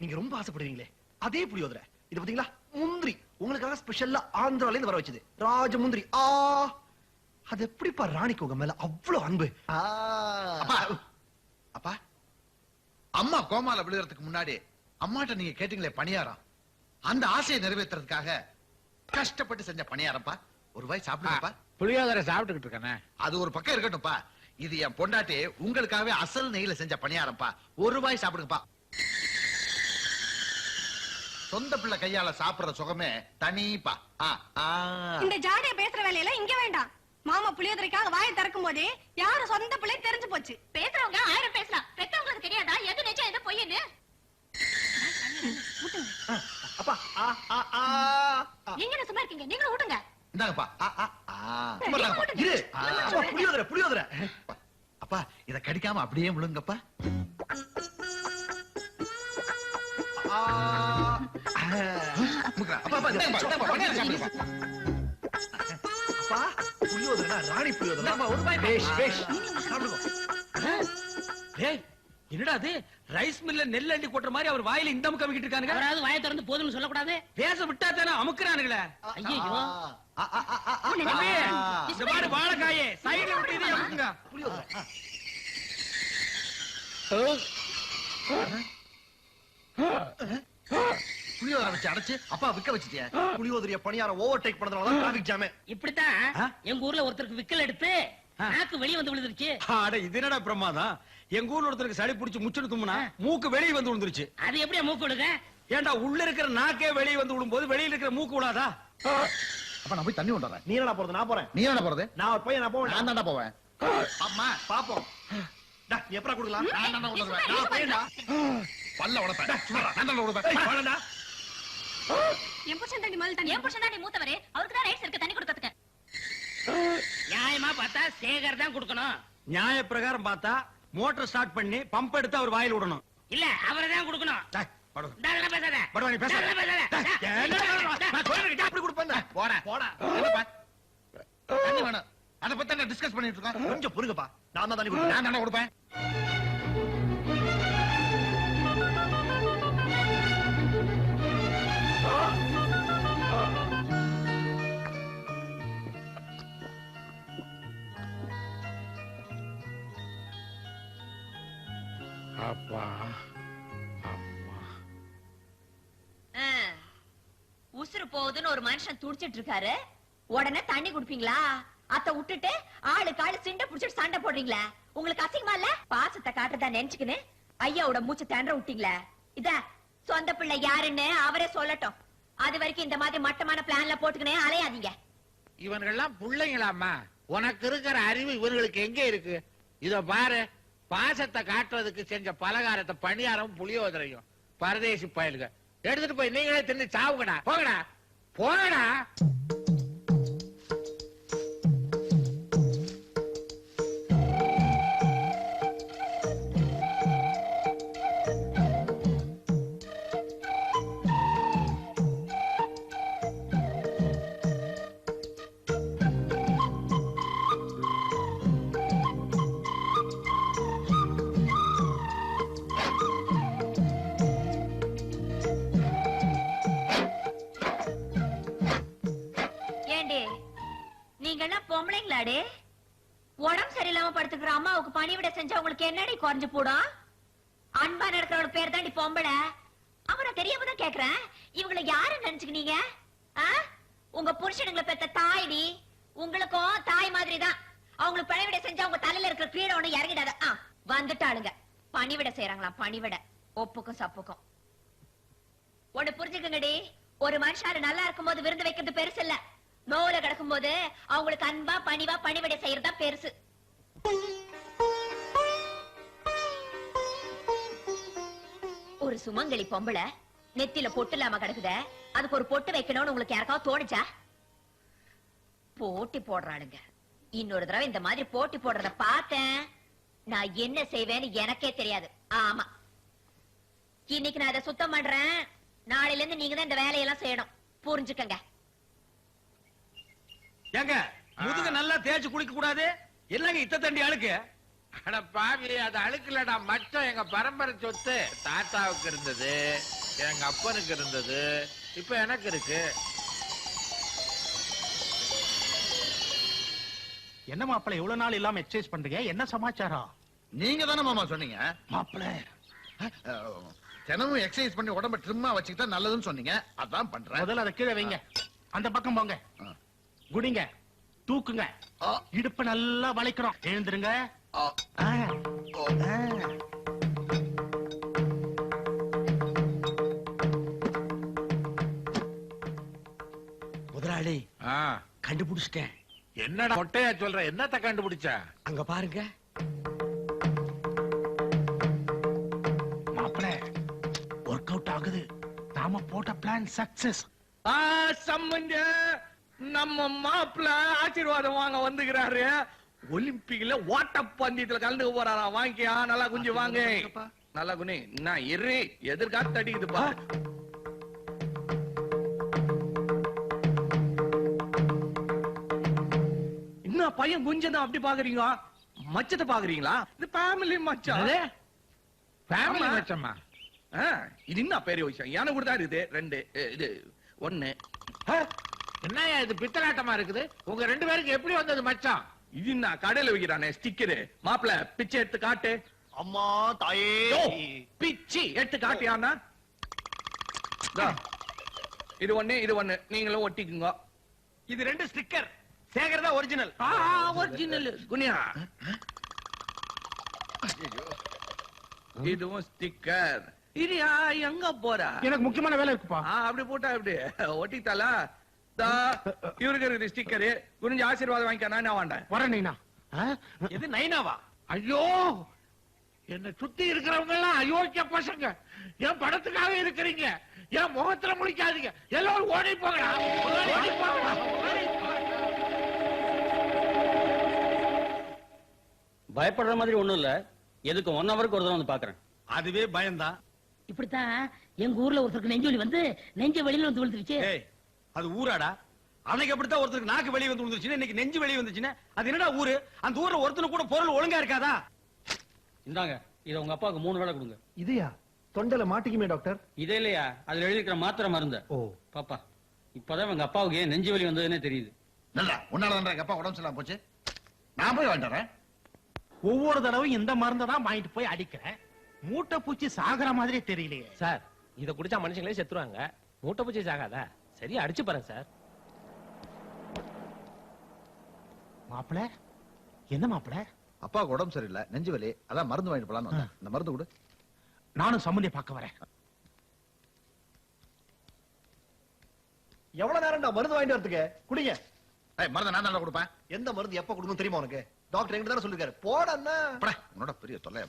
நீங்க ரொம்ப ஆசைப்படுவீங்களே. அதே புளியோதரை. இது பாத்தீங்களா? முந்திரி. உங்களுக்காக ஸ்பெஷல்லா ஆந்திரால இருந்து வர வச்சது. ராஜ முந்திரி ஆ! அது எப்படிப்பா ராணிக்கு உங்க மேல அவ்வளவு அன்பு? ஆ. அப்பா! அம்மா கோமால விழுறதுக்கு முன்னாடி அம்மாட்ட நீங்க கேட்டீங்களே பணியாரம். அந்த ஆசையை நிறைவேற்றுறதுக்காக கஷ்டப்பட்டு செஞ்ச பணியாரம்ப்பா. ஒரு வாய் சாப்பிடுங்கப்பா. புளியோதரை சாப்பிட்டுக்கிட்டு இருக்கேனே. அது ஒரு பக்கம் இருக்கட்டும்ப்பா. இது என் பொண்டாட்டி உங்களுக்காகவே அசல் நெய்ல செஞ்ச பணியாரம்ப்பா. ஒரு வாய் சாப்பிடுங்கப்பா. சொந்த பிள்ளை கையால சாப்பிடுற சுகமே தனிப்பா. இந்த ஜாடிய பேசுற வேலையெல்லாம் இங்க வேண்டாம். மாமா புளியோதரைக்காக வாயை திறக்கும் போதே யாரும் சொந்த பிள்ளை தெரிஞ்சு போச்சு. பேசுறவங்க ஆயிரம் பேசலாம். பெத்தவங்களுக்கு தெரியாதா? எது நிஜம் எது பொய்ன்னு? அப்பா ஆ ஆ ஆ. ஆ. நீங்க என்ன சும்மா இருக்கீங்க? நீங்களும் விடுங்க இந்தாங்கப்பா. புளியோதரை புளியோதரை. அப்பா இத கடிக்காம அப்படியே முழுங்கப்பா. ராணி என்னடா அது ரைஸ் மில்ல நெல் அண்டி கொட்டுற மாதிரி அவர் வாயில இந்த முக்கம் இருக்கானுங்க அவராவது வாயை திறந்து போதும்னு சொல்லக்கூடாது பேச விட்டா தானே அமுக்குறானுங்களே ஐயோ இந்த மாதிரி வாழைக்காயே சைடுல விட்டு இதே அமுக்குங்க புளியோதரை புளியோதரை வச்சு அடைச்சு அப்பா விக்க வச்சுட்டியா. புளியோதரைய பணியாரம் ஓவர் டேக் பண்ணதுனால தான் டிராபிக் ஜாமே இப்படித்தான்? எங்க ஊர்ல ஒருத்தருக்கு விக்கல் எடுத்து. நாக்கு வெளிய வந்து விழுந்துருச்சு. அட இது என்னடா பிரமாதம்? எங்க ஊர்ல ஒருத்தருக்கு சளி பிடிச்சு முச்சுன்னு தும்முனா மூக்கு வெளிய வந்து விழுந்துருச்சு. அது எப்படியா மூக்கு விடுங்க ஏன்டா உள்ள இருக்கிற நாக்கே வெளிய வந்து விழும்போது வெளியில இருக்கிற மூக்கு விழாதா? அப்ப நான் போய் தண்ணி கொண்டு வரேன் நீ என்னடா போறது? நான் போறேன். நீ என்ன போறது? நான் ஒரு பையன் நான் போவேன் நான் தாண்டா போவேன். அம்மா பாப்போம். டா, நீ எப்படா கொடுக்கலாம்? நான் தாண்டா கொண்டு வருவேன். நான் பையன்டா. பல்ல உடப்பேன். சும்மா நான் தாண்டா உடப்பேன். என் புருஷன் தண்ணி முதல் தண்ணி என் புருஷன் தாண்டி மூத்தவரு. அவருக்கு தான் ரைட்ஸ் இருக்கு தண்ணி கொடுக்கறதுக்கு. நியாயமா பார்த்தா சேகர் தான் கொடுக்கணும். நியாய பிரகாரம் பார்த்தா மோட்டார் ஸ்டார்ட் பண்ணி பம்ப் எடுத்து அவர் வாயில விடணும். இல்ல அவரை தான் கொடுக்கணும். தண்ணி கொஞ்சம் பொறுங்கப்பா. நான் தான் தண்ணி கொடுப்பேன். நான் தாண்டா கொடுப்பேன்? அப்பா அம்மா ஆ. உசுறு போகுதுன்னு ஒரு மனுஷன் துடிச்சிட்டு இருக்காரு உடனே தண்ணி குடுப்பீங்களா? அத விட்டுட்டு ஆளு சிண்ட புடிச்சிட்டு சண்டை போடுறீங்களா. உங்களுக்கு அசிங்கமா இல்ல? பாசத்தை காட்டுறதா நினைச்சுக்கின்னு ஐயாவோட மூச்சு திணற விட்டீங்களா. இத சொந்த பிள்ளை யாருன்னு அவரே சொல்லட்டும். அது வரைக்கும் இந்த மாதிரி மட்டமான பிளான்ல போட்டுக்கினே அலையாதீங்க. இவன்கள்லாம் பிள்ளைங்களாம்மா. உனக்கு இருக்கிற அறிவு இவனுங்களுக்கு எங்க இருக்கு? இத பாரு பாசத்தை காட்டுறதுக்கு செஞ்ச பலகாரத்தை பணியாரம் புளியோதரையும். பரதேசி பயல்கள் எடுத்துட்டு போய் நீங்களே தின்னு சாவுங்கடா. போங்கடா. போங்கடா. பொம்பளைங்களாடி உடம்பு சரியில்லாம படுத்துக்கிற அம்மாவுக்கு பணிவிட செஞ்சா உங்களுக்கு என்னடி குறைஞ்சு போடும்? அன்பா நடக்கிறவட பேர் தாண்டி பொம்பளை. அவனை தெரியாம தான் கேக்குறேன். இவங்கள யாரு நினைச்சுக்கினீங்க? உங்க புருஷனுங்களை பெத்த தாய்டி. உங்களுக்கும் தாய் மாதிரி தான் அவங்களுக்கு பணிவிட செஞ்சா உங்க தலையில இருக்கிற கீழே ஒண்ணு இறங்கிடாத. ஆ, வந்துட்டாளுங்க. பணிவிட செய்யறாங்களாம் பணிவிட. ஒப்புக்கும் சப்புக்கும். ஒண்ணு புரிஞ்சுக்கங்கடி. ஒரு மனுஷாரு நல்லா இருக்கும் போது விருந்து வைக்கிறது பெருசு இல்லை. நோவுல கிடக்கும் போது அவங்களுக்கு அன்பா பணிவா பணிவிடை செய்யறதா பெருசு. ஒரு சுமங்கலி பொம்பளை நெத்தில பொட்டு இல்லாம கிடக்குத அதுக்கு ஒரு பொட்டு வைக்கணும்னு உங்களுக்கு யாருக்காவது தோணுச்சா? போட்டி போடுறாளுங்க. இன்னொரு தடவை இந்த மாதிரி போட்டி போடுறத பார்த்தேன். நான் என்ன செய்வேன்னு எனக்கே தெரியாது. ஆமா. இன்னைக்கு நான் இதை சுத்தம் பண்றேன். நாளையில இருந்து நீங்க தான் இந்த வேலையெல்லாம் செய்யணும். புரிஞ்சுக்கங்க. ஏங்க முதுக நல்லா தேய்ச்சு குளிக்க கூடாது? என்னங்க இத்த தண்டி அழுக்கு? அட பாவி அது அழுக்கலடா. மச்சம் எங்க பரம்பரை சொத்து. தாத்தாவுக்கு இருந்தது எங்க அப்பனுக்கு இருந்தது இப்ப எனக்கு இருக்கு. என்ன மாப்பிள்ள இவ்வளவு நாள் இல்லாம எக்ஸசைஸ் பண்றீங்க? என்ன சமாச்சாரம்? நீங்க தானே மாமா சொன்னீங்க? மாப்பிள்ள. தினமும் எக்ஸசைஸ் பண்ணி உடம்ப ட்ரிம்மா வச்சுக்கிட்டா நல்லதுன்னு சொன்னீங்க. அதான் பண்றேன். முதல்ல அதை கீழே வைங்க. அந்த பக்கம் போங்க. குடிங்க தூக்குங்க. இடுப்பு நல்லா வளைக்கிறோம் எழுந்துருங்க. முதலாளி கண்டுபிடிச்சிட்டேன். என்னடா மொட்டையா சொல்ற? என்னத்த கண்டுபிடிச்ச? அங்க பாருங்க. ஒர்க் அவுட் ஆகுது. நாம போட்ட பிளான் சக்சஸ் ஆ சம்பந்த நம்ம மாப்பிள்ள ஆசீர்வாதம் வாங்க வந்துக்கிறாரு ஒலிம்பிக்ல ஓட்ட பந்தயத்துல கலந்துக்க போறாரா? வாங்கியா? நல்லா குஞ்சு வாங்க. நல்லா குனி நான் இரு. எதிர்காத்து அடிக்குதுப்பா என்ன பையன் குஞ்சதான் அப்படி பாக்குறீங்க? மச்சத்தை பாக்குறீங்களா? இது ஃபேமிலி மச்சம் ஃபேமிலி. மச்சம்மா? இது என்ன பெரிய விஷயம்? எனக்கு கூட தான் இருக்குது. ரெண்டு இது ஒண்ணு. என்னய்யா இது பித்தலாட்டமா இருக்குது? உங்க ரெண்டு பேருக்கு எப்படி வந்தது மச்சான்? இது என்ன கடையில வைக்கிறானே ஸ்டிக்கரு மாப்பிள பிச்சை எடுத்து காட்டு. அம்மா தாயே. பிச்சி எடுத்து காட்டியானா இதோ. இது ஒண்ணு இது ஒண்ணு. நீங்களும் ஒட்டிக்குங்க. இது ரெண்டு ஸ்டிக்கர் சேகர் தான் ஒரிஜினல் ஒரிஜினல் குனியா. இதுவும் ஸ்டிக்கர் இரியா எங்க போறா? எனக்கு முக்கியமான வேலை இருக்குப்பா. அப்படி போட்டா அப்படி ஒட்டித்தாலா தா இவருக்கு இருக்குது ஸ்டிக்கரு குனிஞ்சு ஆசீர்வாதம் வாங்கிக்க நான் இது நைனாவா? ஐயோ! என்ன சுத்தி இருக்கிறவங்க எல்லாம் அயோக்கிய பசங்க. என் படத்துக்காக இருக்கிறீங்க. என் முகத்துல முடிக்காதீங்க எல்லாரும் ஓடி போங்கடா. ஓடி போங்கடா. பயப்படுற மாதிரி ஒண்ணும் இல்ல. எதுக்கு ஒன் ஹவருக்கு ஒரு தடவை வந்து பாக்குறேன். அதுவே பயம்தான். இப்படித்தான் எங்க ஊர்ல ஒருத்தருக்கு நெஞ்சு வலி வந்து நெஞ்ச வெளியில வந்து விழுந்துருச்சு. ஏய் அது ஊராடா? அன்னைக்கு அப்படித்தான் ஒருத்தருக்கு நாக்கு வெளிய வந்து விழுந்துச்சுன்னா இன்னைக்கு நெஞ்சு வெளிய வந்துச்சுன்னா. அது என்னடா ஊரு? அந்த ஊர்ல ஒருத்தனு கூட பொருள் ஒழுங்கா இருக்காதா? இந்தாங்க இதை உங்க அப்பாவுக்கு மூணு வேளை கொடுங்க. இதையா? தொண்டல மாட்டிக்குமே டாக்டர்? இதே இல்லையா? அதுல எழுதிக்கிற மாத்திரை மருந்த. ஓ. பாப்பா இப்பதான் எங்க அப்பாவுக்கு ஏன் நெஞ்சு வலி வந்ததுன்னே தெரியுது. நல்லா உன்னால எங்க அப்பா உடம்பு சரியில்லாம போச்சு. நான் போய் வந்துடுறேன் ஒவ்வொரு தடவையும் இந்த மருந்தை தான் வாங்கிட்டு போய் அடிக்கிறேன். மூட்டை பூச்சி சாகுற மாதிரியே தெரியலையே. சார் இத குடிச்சா மனுஷங்களே செத்துருவாங்க. மூட்டை பூச்சி சாகாதா? சரியா அடிச்சு பாருங்க சார். மாப்பிள என்ன மாப்பிள? அப்பாவுக்கு உடம்பு சரியில்லை நெஞ்சு வலி. அதான் மருந்து வாங்கிட்டு போலான்னு வந்தேன். இந்த மருந்து கொடு. நானும் சம்மந்திய பார்க்க வரேன். எவ்வளவு நேரம்டா மருந்து வாங்கிட்டு வரதுக்கு? குடிங்க. ஏய் மருந்து நான் தான் கொடுப்பேன். எந்த மருந்து எப்ப கொடுக்கணும் தெரியுமா உனக்கு? டாக்டர் எங்கிட்ட தானே சொல்லிருக்காரு. போடன்னா பட, உன்னோட பெரிய தொல்லையா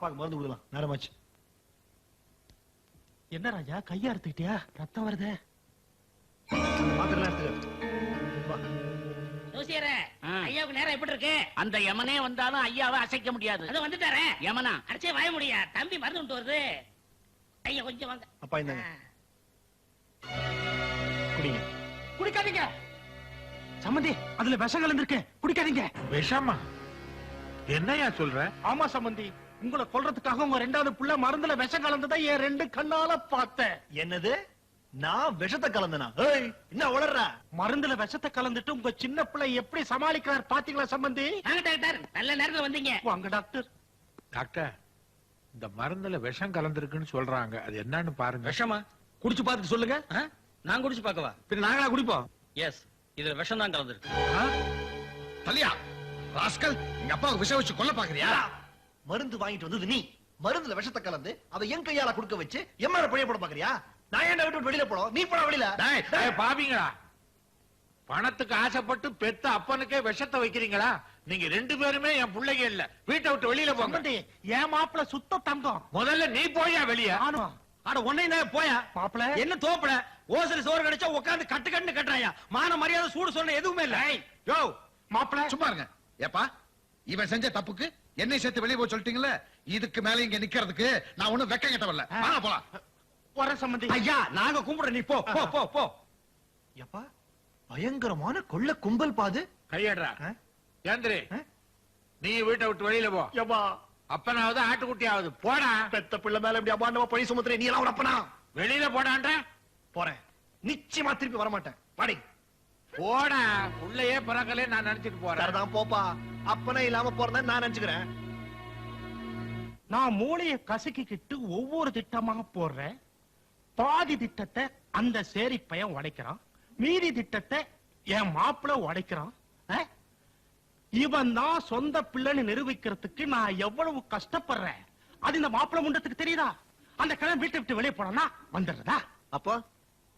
வா அப்பாக்கு மருந்து கொடுக்கலாம். நேரமாச்சு. என்ன ராஜா கையா எடுத்துக்கிட்டியா ரத்தம் வருதே. நேரம் எப்படி இருக்கு? அந்த யமனே வந்தாலும் ஐயாவை அசைக்க முடியாது. அது வந்துட்டாரே. யமனா? அடிச்சே வாய முடியா தம்பி மருந்து வருது. ஐயா கொஞ்சம் வாங்க. அப்பா இந்தாங்க. குடிங்க. குடிக்காதீங்க. சம்மந்தி அதுல விஷம் கலந்துருக்கு. குடிக்காதீங்க. விஷமா? என்னையா சொல்ற? ஆமா சம்மந்தி. உங்களை கொல்றதுக்காக உங்க ரெண்டாவது புள்ள மருந்துல விஷம் கலந்ததை என் ரெண்டு கண்ணால பார்த்தேன். என்னது? நான் விஷத்தை கலந்தனா? ஏய் என்ன உளர்ற? மருந்துல விஷத்தை கலந்துட்டு உங்க சின்ன பிள்ளை எப்படி சமாளிக்கிறார் பாத்தீங்களா சம்பந்தி? டாக்டர். நல்ல நேரத்துல வந்தீங்க. வாங்க டாக்டர். டாக்டர் இந்த மருந்துல விஷம் கலந்திருக்குன்னு சொல்றாங்க. அது என்னன்னு பாருங்க. விஷமா? குடிச்சு பார்த்துட்டு சொல்லுங்க. நான் குடிச்சு பார்க்கவா? பின்ன நாங்களா குடிப்போம். எஸ் இதுல விஷம் தான் கலந்துருக்கு தலியா? ராஸ்கல் எங்க அப்பாவுக்கு விஷம் வச்சு கொல்ல பாக்குறியா? மருந்து வாங்கிட்டு வந்தது நீ மருந்துல விஷத்தை கலந்து அதை என் கையால குடுக்க வச்சு எம்மார பழைய போட பாக்குறியா? நான் ஏன்டா விட்டு வெளியில போடும் நீ போடா வெளியில. பாவிங்களா? பணத்துக்கு ஆசைப்பட்டு பெத்த அப்பனுக்கே விஷத்தை வைக்கிறீங்களா? நீங்க ரெண்டு பேருமே என் பிள்ளைங்க இல்ல. வீட்டை விட்டு வெளியில போங்க. என் மாப்பிள்ள சுத்த தங்கம். முதல்ல நீ போயா வெளிய? ஒன்னே நான் போயா? மாப்பிள்ள என்ன தோப்பல? ஓசல சோறு கிடைச்சா உட்கார்ந்து கட்டு கட்டு கட்டுறாயா? மான மரியாதை சூடு சொன்ன எதுவுமே இல்ல. யோ மாப்பிள்ள சும்மா இருங்க. ஏப்பா இவன் செஞ்ச தப்புக்கு என்னை சேர்த்து வெளியே போய் சொல்லிட்டீங்கல்ல? இதுக்கு மேல இங்க நிக்கிறதுக்கு நான் ஒண்ணும் வெக்க கட்டவல்ல வாங்க போலாம் வர சம்பந்தி. ஐயா நாங்க கும்பிடுற நீ போ போ போ போ. எப்பா பயங்கரமான கொள்ள கும்பல் பாது கையடுறா? ஏந்திரி? நீ வீட்டை விட்டு வெளியில போ. எப்பா? அப்பனாவது ஆட்டுக்குட்டியாவது. போடா. பெத்த பிள்ளை மேல இப்படி அபாண்டமா பழி சுமத்துற நீ எல்லாம் அப்பனா? வெளியில போடான்ற? போறேன். நிச்சயமா திருப்பி வர மாட்டேன் பாடி. போடா உள்ளேயே பிறக்கலே நான் நினைச்சிட்டு போறேன். போப்பா. அப்பனா இல்லாம போறதா நான் நினைச்சுக்கிறேன். நான் மூளைய கசக்கிக்கிட்டு ஒவ்வொரு திட்டமா போடுறேன். பாதி திட்டத்தை அந்த சேரி பையன் உடைக்கிறான். மீதி திட்டத்தை என் மாப்பிள்ள உடைக்கிறான்? இவன் தான் சொந்த பிள்ளைன்னு நிரூபிக்கிறதுக்கு நான் எவ்வளவு கஷ்டப்படுறேன். அது இந்த மாப்பிள்ள முண்டத்துக்கு தெரியுதா? அந்த கிழமை வீட்டை விட்டு வெளியே போனா வந்துடுறதா? அப்போ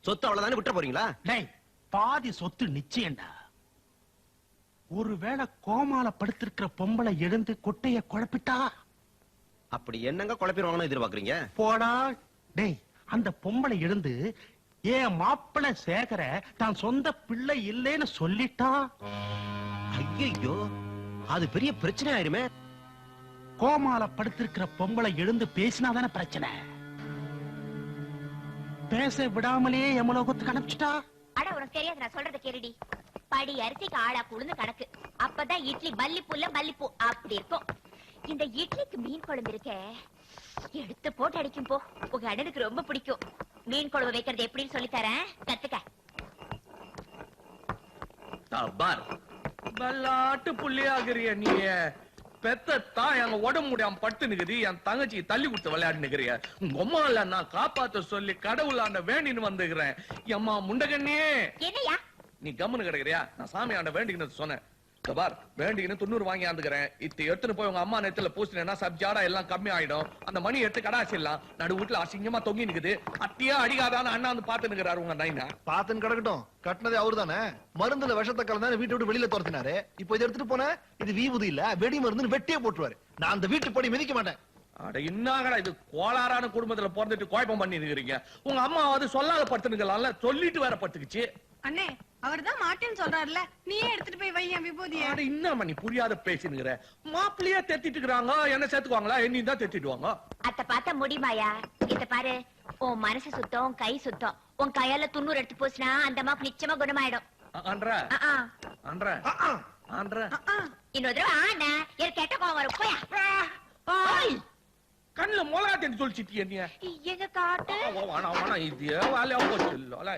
சொத்து அவ்வளவுதானே விட்டுற போறீங்களா? டேய் பாதி சொத்து நிச்சயம்டா. ஒருவேளை கோமால படுத்திருக்கிற பொம்பளை எழுந்து கொட்டைய குழப்பிட்டா? அப்படி என்னங்க குழப்பிடுவாங்கன்னு எதிர்பார்க்கறீங்க? போடா. டேய் அந்த பொம்பளை எழுந்து ஏன் மாப்பிள்ளை சேகர தான் சொந்த பிள்ளை இல்லைன்னு சொல்லிட்டா? ஐயோ அது பெரிய பிரச்சனை ஆயிருமே. கோமால படுத்திருக்கிற பொம்பளை எழுந்து பேசினாதானே பிரச்சனை? பேச விடாமலே எமலோகத்துக்கு அனுப்பிச்சிட்டா? அட உனக்கு தெரியாது நான் சொல்றத கேளுடி. படி அரிசிக்கு ஆளா குழுந்து கணக்கு. அப்பதான் இட்லி மல்லிப்பூல மல்லிப்பூ. அப்படி இருக்கும். இந்த இட்லிக்கு மீன் குழம்பு இருக்கே. எடுத்து போட்டு அடிக்கும் போ. உங்க அண்ணனுக்கு ரொம்ப பிடிக்கும். மீன் குழம்பு வைக்கிறது எப்படின்னு சொல்லி தரேன். கத்துக்க. பார் நல்லாட்டு புள்ளியாகிறிய நீ பெத்த தான் எங்க உடம்பு முடியாம பட்டு நிக்குது. என் தங்கச்சி தள்ளி கொடுத்து விளையாடு நிக்கிறிய உங்க அம்மா நான் காப்பாத்த சொல்லி கடவுளாண்ட வேண்டின்னு வந்துக்கிறேன். எம்மா முண்டகண்ணே. என்னையா? நீ கம்முன்னு கிடக்குறியா? நான் சாமி ஆண்ட வேண்டிக்கின்னு சொன்னேன். பார் வேண்டிக்கின்னு துண்ணூறு வாங்கி ஆந்துக்கிறேன். இத்த எடுத்துன்னு போய் உங்க அம்மா நேரத்துல பூசினா சப்ஜாடா எல்லாம் கம்மி ஆயிடும். அந்த மணி எடுத்து கடாசிடலாம் நடு வீட்டுல அசிங்கமா தொங்கி நிக்குது. அத்தியா அடிக்காதான்னு அண்ணா வந்து பாத்து நிக்கிறாரு உங்க நைனா. பாத்துன்னு கிடக்கட்டும். கட்டினதே அவரு தானே மருந்துல விஷத்தை கலந்தானே வீட்டை விட்டு வெளியில துரத்தினாரு. இப்போ இதை எடுத்துட்டு போன இது வீபுதி இல்ல வெடி மருந்துன்னு வெட்டியே போட்டுருவாரு. நான் அந்த வீட்டு படி மிதிக்க மாட்டேன். அட என்னங்கடா இது கோளாறான குடும்பத்துல பிறந்துட்டு குழப்பம் பண்ணி இருக்கிறீங்க உங்க அம்மா வந்து சொல்லாத படுத்துனுங்களாம்ல? சொல்லிட்டு வேற படுத்துக்குச்சு. அண்ணே அவர்தான் மாட்டேன்னு சொல்றாருல நீயே எடுத்துட்டு போய் வையன் விபூதிய அட என்னம்மா நீ புரியாத பேசினுங்கிற மாப்பிள்ளையா தெத்திட்டு இருக்கிறாங்க என்ன சேர்த்துக்குவாங்களா என்னையும் தான் தெத்திடுவாங்க அத்த பார்த்தா முடியுமாயா இத பாரு உன் மனசு சுத்தம் கை சுத்தம் உன் கையால துண்ணூறு எடுத்து போச்சுனா அந்த மாப்பு நிச்சயமா குணமாயிடும் அன்ற ஆ, ஆ. அன்ற அன்ற இன்னொரு தடவை ஆனா எனக்கு கெட்ட கோவம் வரும் போயா கண்ணுல மொளகா தெரிஞ்சு சொல்லிச்சிட்டிய நீ எங்க காட்டு வேணாம் வேணாம் இது வேலையா போச்சு இல்ல